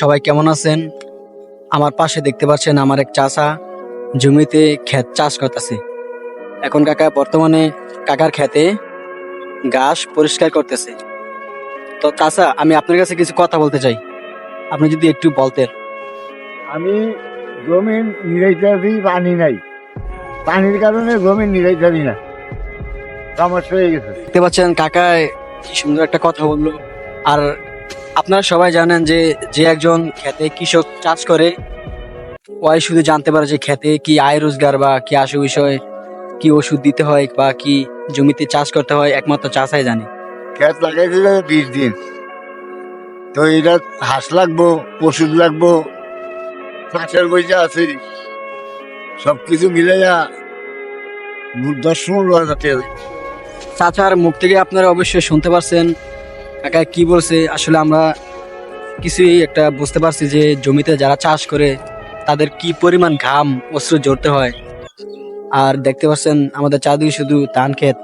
সবাই কেমন আছেন? আমার পাশে দেখতে পাচ্ছেন আমার এক চাষা জমিতে ক্ষেত চাষ করতেছে। এখন কাকা বর্তমানে কাকার খেতে ঘাস পরিষ্কার করতেছে। তো চাচা আমি আপনার কাছে কিছু কথা বলতে চাই। আপনি যদি একটু বলতেন। আমি জমিন নিরাইতাছি পানি নাই। পানির কারণে জমি নিরাইতাছি না। সমস্যা হয়ে গেছে। দেখতে পাচ্ছেন কাকায় কি সুন্দর একটা কথা বলল। আর আপনারা সবাই জানেন যে যে একজন খেতে কৃষক চাষ করে ওই শুধু জানতে পারে যে খেতে কি আয় রোজগার বা কি আসে বিষয় কি ওষুধ দিতে হয় বা কি জমিতে চাষ করতে হয় একমাত্র চাষাই জানে। খেত যাবে বিশ দিন। তো এটা হাঁস লাগবো ওষুধ লাগবো মাছের পয়সা আছে সব কিছু মিলে যা দশ পনেরো হাজার চাচার মুখ থেকে আপনারা অবশ্যই শুনতে পারছেন। কাকা কি বলছে, আসলে আমরা কিছুই একটা বুঝতে পারছি যে জমিতে যারা চাষ করে, তাদের কি পরিমাণ ঘাম অস্ত্র জড়তে হয়। আর দেখতে পাচ্ছেন, আমাদের চারদিকে শুধু ধান ক্ষেত।